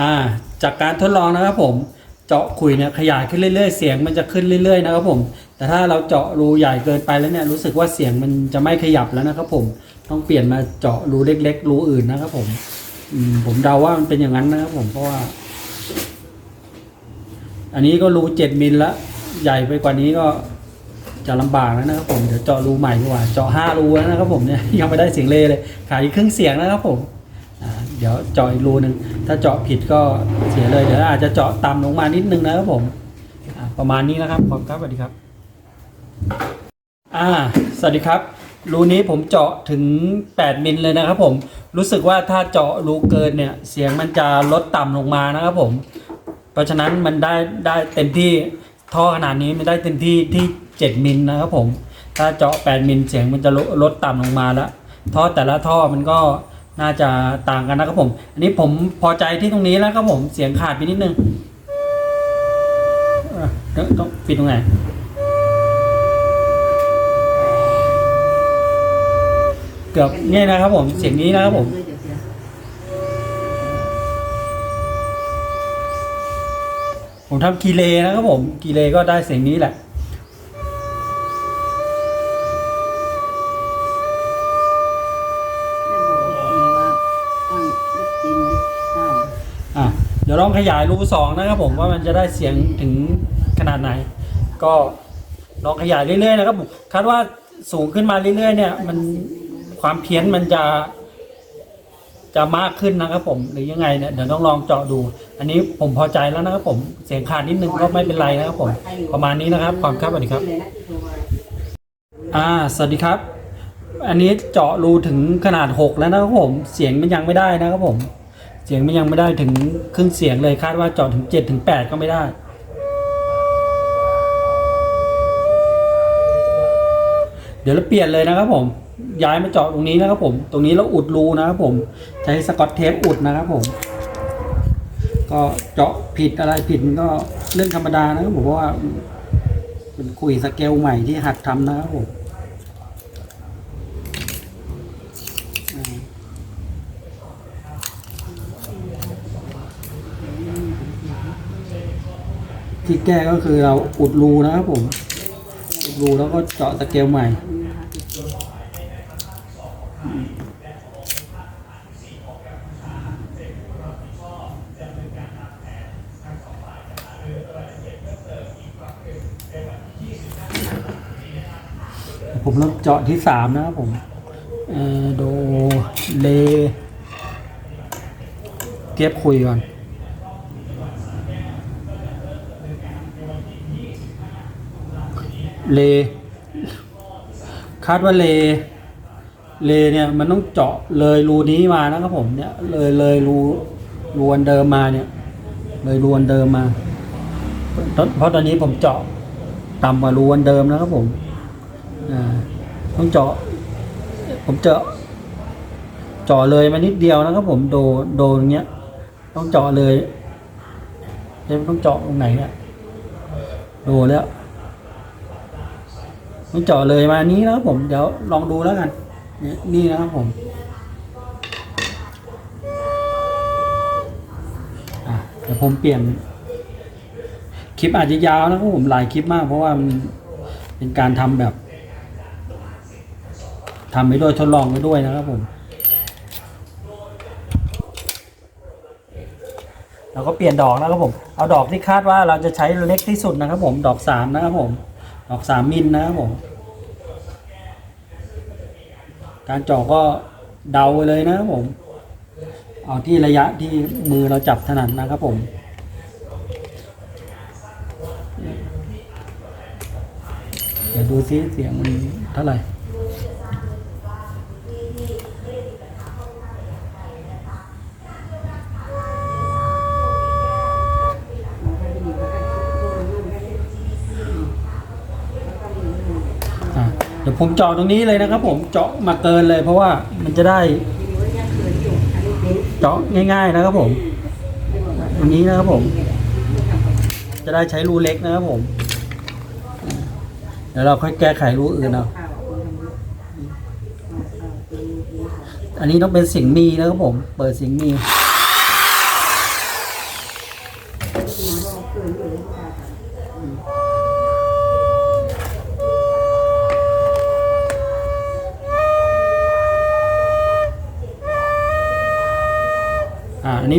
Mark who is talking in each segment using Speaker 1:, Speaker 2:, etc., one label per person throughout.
Speaker 1: อ่าจากการทดลองนะครับผมเจาะขุยเนี่ยขยายขึ้นเรื่อย ๆ เสียงมันจะขึ้นเรื่อยๆนะครับผมแต่ถ้าเราเจาะรูใหญ่เกินไปแล้วเนี่ยรู้สึกว่าเสียงมันจะไม่ขยับแล้วนะครับผมต้องเปลี่ยนมาเจาะรูเล็ก ๆ รูอื่นนะครับผมอืมผมเดาว่ามันเป็นอย่างนั้นนะครับผมเพราะว่า อันนี้ก็รูเจ็ดมิลละใหญ่ไปกว่านี้ก็จะลำบากแล้วนะครับผมเดี๋ยวเจาะรูใหม่ดีกว่าเจาะห้ารูแล้วนะครับผมเนี่ยยังไม่ได้เสียงเลเลยขายอีกครึ่งเสียงนะครับผม เดี๋ยวเจาะอีกรูหนึ่งถ้าเจาะผิดก็เสียเลยเดี๋ยวอาจจะเจาะต่ำลงมานิดนึงนะครับผมประมาณนี้นะครับขอบคุณครับสวัสดีครับ อ่า สวัสดีครับ รูนี้ผมเจาะถึง 8 มิลเลยนะครับ ผม รู้สึกว่าถ้าเจาะรูเกินเนี่ย เสียงมันจะลดต่ำลงมานะครับผม เพราะฉะนั้นมันได้ได้เต็มที่ท่อขนาดนี้มันได้เต็มที่ที่ 7 มิลนะครับผม ถ้าเจาะ 8 มิลเสียงมันจะลดลดต่ำลงมาแล้วท่อแต่ละท่อมันก็ น่าจะต่างกันนะครับผม อันนี้ผมพอใจที่ตรงนี้แล้วครับผมเสียงขาดไปนิดนึงเออต้องต้องปิดตรงไหนเกือบเนี่ยนะครับผมเสียงนี้นะครับผมผมทำกีเลนะครับผมกีเลก็ได้เสียงนี้แหละ ยวลองขยายรูสองนะครับผมว่ามันจะได้เสียงถึงขนาดไหน ก็ลองขยายเรื่อยๆนะครับผมคาดว่าสูงขึ้นมาเรื่อยๆ เนี่ย มันความเพี้ยนมันจะจะมากขึ้นนะครับผมหรือยังไงเนี่ยเดี๋ยวต้องลองเจาะดู อันนี้ผมพอใจแล้วนะครับผมเสียงขาดนิดนึงก็ไม่เป็นไรนะครับผมประมาณนี้นะครับขอบคุณครับสวัสดีครับ อ่าสวัสดีครับ อันนี้เจาะรูถึงขนาด 6 แล้วนะครับผมเสียงมันยังไม่ได้นะครับผม เสียงมันยังไม่ได้ถึงครึ่งเสียงเลยคาดว่าเจาะถึง7ถึง8ก็ไม่ได้เดี๋ยวเราเปลี่ยนเลยนะครับผม ย้ายมาเจาะตรงนี้นะครับผม ตรงนี้เราอุดรูนะครับผม ใช้สกอตเทปอุดนะครับผม ก็เจาะผิดอะไรผิดมันก็เรื่องธรรมดานะครับผมเพราะว่าเป็นคุยสเกลใหม่ที่หัดทำนะครับผม ที่แก้ก็คือเราอุดรูนะครับผม อุดรูแล้วก็เจาะสเกลใหม่ ผมเริ่มเจาะที่สามนะครับผมเออโดเลเก็บคุยก่อน เล คาดว่าเล เลเนี่ยมันต้องเจาะเลยรูนี้มานะครับผมเนี่ย เลยเลยรูรูอันเดิมมาเนี่ย เลยรูอันเดิมมา เพราะตอนนี้ผมเจาะต่ำกว่ารูอันเดิมนะครับผมต้องเจาะ ผมเจาะเจาะเลยมานิดเดียวนะครับผมโดโดนอย่างเงี้ย ต้องเจาะเลยเดี๋ยวต้องเจาะตรงไหนเนี่ยโดแล้ว ต้องเจาะเลยมานี้นะครับผมเดี๋ยวลองดูแล้วกันนี่นี่นะครับผมเดี๋ยวผมเปลี่ยน คลิปอาจจะยาวนะครับผมหลายคลิปมาก เพราะว่ามันเป็นการทำแบบทำไปด้วยทดลองไปด้วยนะครับผม เราก็เปลี่ยนดอกนะครับผม เอาดอกที่คาดว่าเราจะใช้เล็กที่สุดนะครับผม ดอกสามนะครับผม ดอกสามมิลนะครับผม การเจาะก็เดาไปเลยนะครับผม เอาที่ระยะที่มือเราจับถนัดนะครับผมเดี๋ยวดูซิเสียงมันเท่าไหร่ เดี๋ยวผมเจาะตรงนี้เลยนะครับ ผมเจาะมาเกินเลย เพราะว่ามันจะได้เจาะง่าย ๆนะครับผมตรงนี้นะครับผม จะได้ใช้รูเล็กนะครับผมเดี๋ยวเราค่อยแก้ไขรูอื่นเอาอันนี้ต้องเป็นสียงมีนะครับผม เปิดสียงมี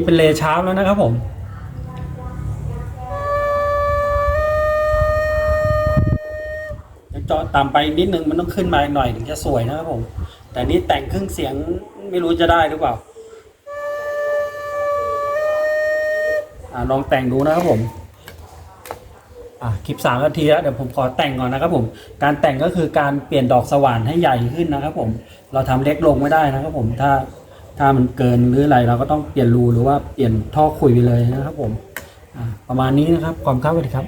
Speaker 2: เป็
Speaker 1: นเลชาร์ปแล้วนะครับผมเจาะต่ำไปนิดนึงมันต้องขึ้นมาหน่อยถึงจะสวยนะครับผม แต่นี่แต่งเครื่องเสียงไม่รู้จะได้หรือเปล่าอลองแต่งดูนะครับผมอ่าคลิปสามนาทีแล้วเดี๋ยวผมขอแต่งก่อนนะครับผม การแต่งก็คือการเปลี่ยนดอกสว่านให้ใหญ่ขึ้นนะครับผม เราทำเล็กลงไม่ได้นะครับผมถ้า ถ้ามันเกินหรืออะไรเราก็ต้องเปลี่ยนรูหรือว่าเปลี่ยนท่อคุยไปเลยนะครับผมประมาณนี้นะครับความเข้าสวัสดีครับ